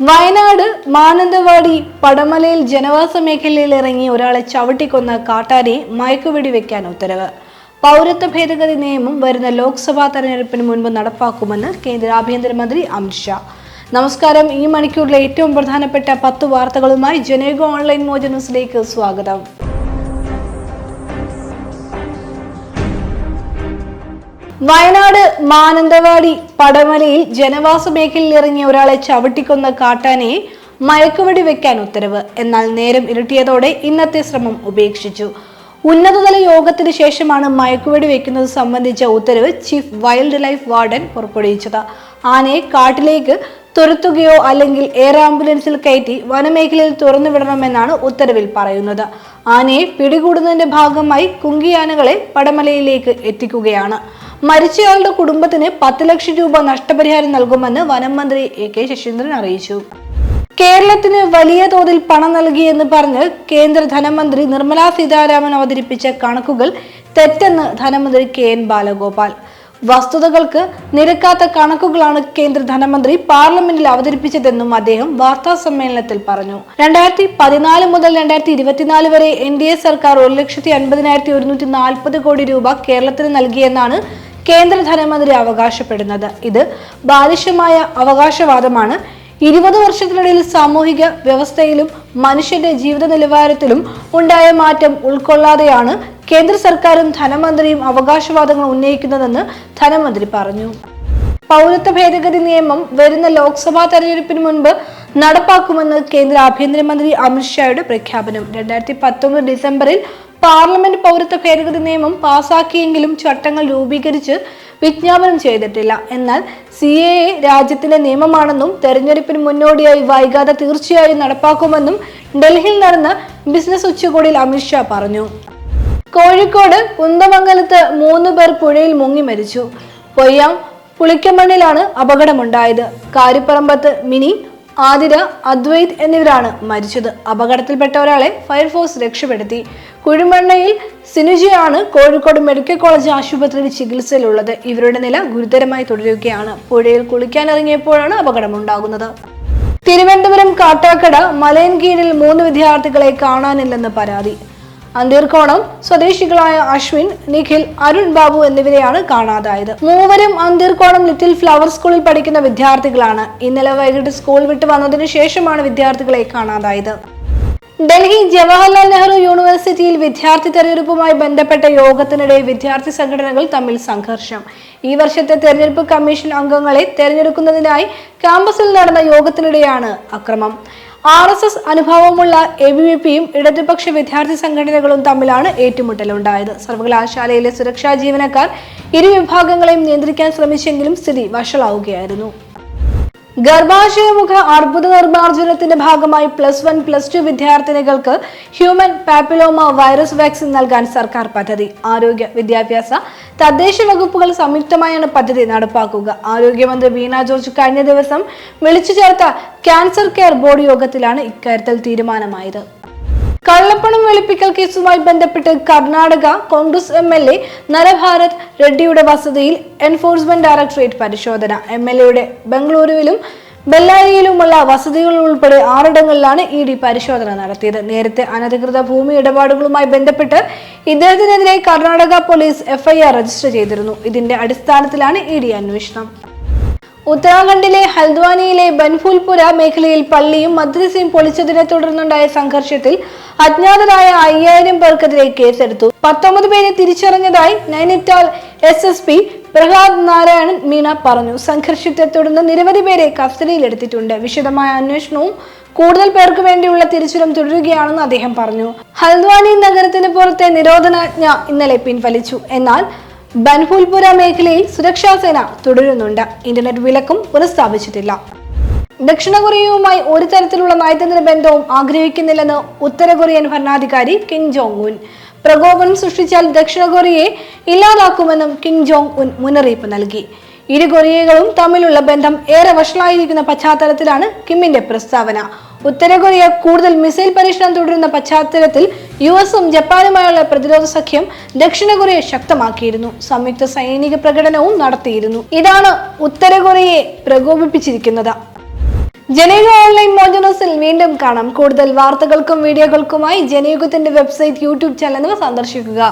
വയനാട് മാനന്തവാടി പടമലയിൽ ജനവാസ മേഖലയിൽ ഇറങ്ങി ഒരാളെ ചവിട്ടിക്കൊന്ന കാട്ടാരെ മയക്കുവെടി വെക്കാൻ ഉത്തരവ്. പൗരത്വ ഭേദഗതി നിയമം വരുന്ന ലോക്സഭാ തെരഞ്ഞെടുപ്പിന് മുൻപ് നടപ്പാക്കുമെന്ന് കേന്ദ്ര ആഭ്യന്തരമന്ത്രി അമിത്ഷാ നമസ്കാരം. ഈ മണിക്കൂറിലെ ഏറ്റവും പ്രധാനപ്പെട്ട പത്ത് വാർത്തകളുമായി ജനേഗോ ഓൺലൈൻ മോജ ന്യൂസിലേക്ക് സ്വാഗതം. വയനാട് മാനന്തവാടി പടമലയിൽ ജനവാസ മേഖലയിൽ ഇറങ്ങിയ ഒരാളെ ചവിട്ടിക്കൊന്ന കാട്ടാനയെ മയക്കുവെടി വെക്കാൻ ഉത്തരവ്. എന്നാൽ നേരം ഇരുട്ടിയതോടെ ഇന്നത്തെ ശ്രമം ഉപേക്ഷിച്ചു. ഉന്നതതല യോഗത്തിന് ശേഷമാണ് മയക്കുവെടി വെക്കുന്നത് സംബന്ധിച്ച ഉത്തരവ് ചീഫ് വൈൽഡ് ലൈഫ് വാർഡൻ പുറപ്പെടുവിച്ചത്. ആനയെ കാട്ടിലേക്ക് തുരത്തുകയോ അല്ലെങ്കിൽ എയർ ആംബുലൻസിൽ കയറ്റി വനമേഖലയിൽ തുറന്നുവിടണമെന്നാണ് ഉത്തരവിൽ പറയുന്നത്. ആനയെ പിടികൂടുന്നതിന്റെ ഭാഗമായി കുങ്കിയാനകളെ പടമലയിലേക്ക് എത്തിക്കുകയാണ്. മരിച്ചയാളുടെ കുടുംബത്തിന് പത്ത് ലക്ഷം രൂപ നഷ്ടപരിഹാരം നൽകുമെന്ന് വനം മന്ത്രി എ കെ ശശീന്ദ്രൻ അറിയിച്ചു. കേരളത്തിന് വലിയ തോതിൽ പണം നൽകിയെന്ന് പറഞ്ഞ് കേന്ദ്ര ധനമന്ത്രി നിർമ്മലാ സീതാരാമൻ അവതരിപ്പിച്ച കണക്കുകൾ തെറ്റെന്ന് ധനമന്ത്രി കെ എൻ ബാലഗോപാൽ. വസ്തുതകൾക്ക് നിരക്കാത്ത കണക്കുകളാണ് കേന്ദ്ര ധനമന്ത്രി പാർലമെന്റിൽ അവതരിപ്പിച്ചതെന്നും അദ്ദേഹം വാർത്താ സമ്മേളനത്തിൽ പറഞ്ഞു. രണ്ടായിരത്തി പതിനാല് മുതൽ രണ്ടായിരത്തി ഇരുപത്തിനാല് വരെ എൻ ഡി എ സർക്കാർ ഒരു ലക്ഷത്തി അൻപതിനായിരത്തി ഒരുന്നൂറ്റി നാൽപ്പത് കോടി രൂപ കേരളത്തിന് നൽകിയെന്നാണ് കേന്ദ്ര ധനമന്ത്രി അവകാശപ്പെടുന്നത്. ഇത് ബാലിശമായ അവകാശവാദമാണ്. ഇരുപത് വർഷത്തിനിടയിൽ സാമൂഹിക വ്യവസ്ഥയിലും മനുഷ്യന്റെ ജീവിത നിലവാരത്തിലും ഉണ്ടായ മാറ്റം ഉൾക്കൊള്ളാതെയാണ് കേന്ദ്ര സർക്കാരും ധനമന്ത്രിയും അവകാശവാദങ്ങൾ ഉന്നയിക്കുന്നതെന്ന് ധനമന്ത്രി പറഞ്ഞു. പൗരത്വ ഭേദഗതി നിയമം വരുന്ന ലോക്സഭാ തെരഞ്ഞെടുപ്പിന് മുൻപ് നടപ്പാക്കുമെന്ന് കേന്ദ്ര ആഭ്യന്തരമന്ത്രി അമിത്ഷായുടെ പ്രഖ്യാപനം. രണ്ടായിരത്തി പത്തൊമ്പത് ഡിസംബറിൽ പാർലമെന്റ് പൗരത്വ ഭേദഗതി നിയമം പാസാക്കിയെങ്കിലും ചട്ടങ്ങൾ രൂപീകരിച്ച് വിജ്ഞാപനം ചെയ്തിട്ടില്ല. എന്നാൽ സി എ എ രാജ്യത്തിന്റെ നിയമമാണെന്നും തെരഞ്ഞെടുപ്പിന് മുന്നോടിയായി വൈകാതെ തീർച്ചയായും നടപ്പാക്കുമെന്നും ഡൽഹിയിൽ നടന്ന ബിസിനസ് ഉച്ചകോടിയിൽ അമിത്ഷാ പറഞ്ഞു. കോഴിക്കോട് കുന്തമംഗലത്ത് മൂന്ന് പേർ പുഴയിൽ മുങ്ങി മരിച്ചു. പൊയ്യാം പുളിക്കമണ്ണിലാണ് അപകടമുണ്ടായത്. കാരിപ്പറമ്പത്ത് മിനി ആതിര അദ്വൈത് എന്നിവരാണ് മരിച്ചത്. അപകടത്തിൽപ്പെട്ട ഒരാളെ ഫയർഫോഴ്സ് രക്ഷപ്പെടുത്തി. കുഴിമണ്ണയിൽ സിനുജിയാണ് കോഴിക്കോട് മെഡിക്കൽ കോളേജ് ആശുപത്രിയിൽ ചികിത്സയിലുള്ളത്. ഇവരുടെ നില ഗുരുതരമായി തുടരുകയാണ്. പുഴയിൽ കുളിക്കാനിറങ്ങിയപ്പോഴാണ് അപകടമുണ്ടാകുന്നത്. തിരുവനന്തപുരം കാട്ടാക്കട മലയൻകീഴിൽ മൂന്ന് വിദ്യാർത്ഥികളെ കാണാനില്ലെന്ന് പരാതി. അന്തീർക്കോണം സ്വദേശികളായ അശ്വിൻ നിഖിൽ അരുൺ ബാബു എന്നിവരെയാണ് കാണാതായത്. മൂവരും അന്തീർക്കോണം ലിറ്റിൽ ഫ്ലവർ സ്കൂളിൽ പഠിക്കുന്ന വിദ്യാർത്ഥികളാണ്. ഇന്നലെ വൈകിട്ട് സ്കൂൾ വിട്ട് വന്നതിനു ശേഷമാണ് വിദ്യാർത്ഥികളെ കാണാതായത്. ഡൽഹി ജവഹർലാൽ നെഹ്റു യൂണിവേഴ്സിറ്റിയിൽ വിദ്യാർത്ഥി തെരഞ്ഞെടുപ്പുമായി ബന്ധപ്പെട്ട യോഗത്തിനിടെ വിദ്യാർത്ഥി സംഘടനകൾ തമ്മിൽ സംഘർഷം. ഈ വർഷത്തെ തെരഞ്ഞെടുപ്പ് കമ്മീഷൻ അംഗങ്ങളെ തെരഞ്ഞെടുക്കുന്നതിനായി ക്യാമ്പസിൽ നടന്ന യോഗത്തിനിടെയാണ് അക്രമം. ആർ എസ് എസ് അനുഭവമുള്ള എ ബി വി പിയും ഇടതുപക്ഷ വിദ്യാർത്ഥി സംഘടനകളും തമ്മിലാണ് ഏറ്റുമുട്ടലുണ്ടായത്. സർവകലാശാലയിലെ സുരക്ഷാ ജീവനക്കാർ ഇരു വിഭാഗങ്ങളെയും നിയന്ത്രിക്കാൻ ശ്രമിച്ചെങ്കിലും സ്ഥിതി വഷളാവുകയായിരുന്നു. ഗർഭാശയമുഖ അർബുദ നിർമ്മാർജനത്തിന്റെ ഭാഗമായി പ്ലസ് വൺ പ്ലസ് ടു വിദ്യാർത്ഥിനികൾക്ക് ഹ്യൂമൻ പാപ്പിലോമ വൈറസ് വാക്സിൻ നൽകാൻ സർക്കാർ പദ്ധതി. ആരോഗ്യ വിദ്യാഭ്യാസ തദ്ദേശ വകുപ്പുകൾ സംയുക്തമായാണ് പദ്ധതി നടപ്പാക്കുക. ആരോഗ്യമന്ത്രി വീണ ജോർജ് കഴിഞ്ഞ ദിവസം വിളിച്ചു ചേർത്ത ക്യാൻസർ കെയർ ബോർഡ് യോഗത്തിലാണ് ഇക്കാര്യത്തിൽ തീരുമാനമായത്. കള്ളപ്പണം വെളുപ്പിക്കൽ കേസുമായി ബന്ധപ്പെട്ട് Karnataka Congress M L A Narabharath റെഡ്ഡിയുടെ വസതിയിൽ എൻഫോഴ്സ്മെന്റ് ഡയറക്ടറേറ്റ് പരിശോധന. എം എൽ എയുടെ ബംഗളൂരുവിലും ബെല്ലാരിയിലുമുള്ള വസതികൾ ഉൾപ്പെടെ ആറിടങ്ങളിലാണ് ഇ ഡി പരിശോധന നടത്തിയത്. നേരത്തെ അനധികൃത ഭൂമി ഇടപാടുകളുമായി ബന്ധപ്പെട്ട് ഇദ്ദേഹത്തിനെതിരെ കർണാടക പോലീസ് എഫ്ഐആർ രജിസ്റ്റർ ചെയ്തിരുന്നു. ഇതിന്റെ അടിസ്ഥാനത്തിലാണ് ഇ ഡി അന്വേഷണം. ഉത്തരാഖണ്ഡിലെ ഹൽദ്വാനിയിലെ ബൻഫുൽപുര മേഖലയിൽ പള്ളിയും മദ്രസയും പൊളിച്ചതിനെ തുടർന്നുണ്ടായ സംഘർഷത്തിൽ അജ്ഞാതരായ അയ്യായിരം പേർക്കെതിരെ കേസെടുത്തു. പത്തൊമ്പത് പേരെ തിരിച്ചറിഞ്ഞതായി Nainital S S P Prahlad Narayanan Meena പറഞ്ഞു. സംഘർഷത്തെ തുടർന്ന് നിരവധി പേരെ കസ്റ്റഡിയിലെടുത്തിട്ടുണ്ട്. വിശദമായ അന്വേഷണവും കൂടുതൽ പേർക്ക് വേണ്ടിയുള്ള തിരിച്ചിലും തുടരുകയാണെന്ന് അദ്ദേഹം പറഞ്ഞു. ഹൽദ്വാനി നഗരത്തിന് പുറത്തെ നിരോധനാജ്ഞ ഇന്നലെ പിൻവലിച്ചു. എന്നാൽ ബൻഫുൽപുര മേഖലയിൽ സുരക്ഷാ സേന തുടരുന്നുണ്ട്. ഇന്റർനെറ്റ് വിലക്കും പുനഃസ്ഥാപിച്ചിട്ടില്ല. ദക്ഷിണ കൊറിയയുമായി ഒരു തരത്തിലുള്ള നയതന്ത്ര ബന്ധവും ആഗ്രഹിക്കുന്നില്ലെന്ന് ഉത്തര കൊറിയൻ ഭരണാധികാരി കിം ജോങ് ഉൻ പ്രകോപനം സൃഷ്ടിച്ചാൽ ദക്ഷിണ കൊറിയയെ ഇല്ലാതാക്കുമെന്നും കിം ജോങ് ഉൻ മുന്നറിയിപ്പ് നൽകി. ഇരു കൊറിയകളും തമ്മിലുള്ള ബന്ധം ഏറെ വഷളായിരിക്കുന്ന പശ്ചാത്തലത്തിലാണ് കിമ്മിന്റെ പ്രസ്താവന. ഉത്തര കൊറിയ കൂടുതൽ മിസൈൽ പരീക്ഷണം തുടരുന്ന പശ്ചാത്തലത്തിൽ യു എസും ജപ്പാനുമായുള്ള പ്രതിരോധ സഖ്യം ദക്ഷിണ കൊറിയ ശക്തമാക്കിയിരുന്നു. സംയുക്ത സൈനിക പ്രകടനവും നടത്തിയിരുന്നു. ഇതാണ് ഉത്തര കൊറിയയെ പ്രകോപിപ്പിച്ചിരിക്കുന്നത്. ജനയുഗ ഓൺലൈൻ മോജനോസിൽ വീണ്ടും കാണാം. കൂടുതൽ വാർത്തകൾക്കും വീഡിയോകൾക്കുമായി ജനയുഗത്തിന്റെ വെബ്സൈറ്റ് യൂട്യൂബ് ചാനൽ സന്ദർശിക്കുക.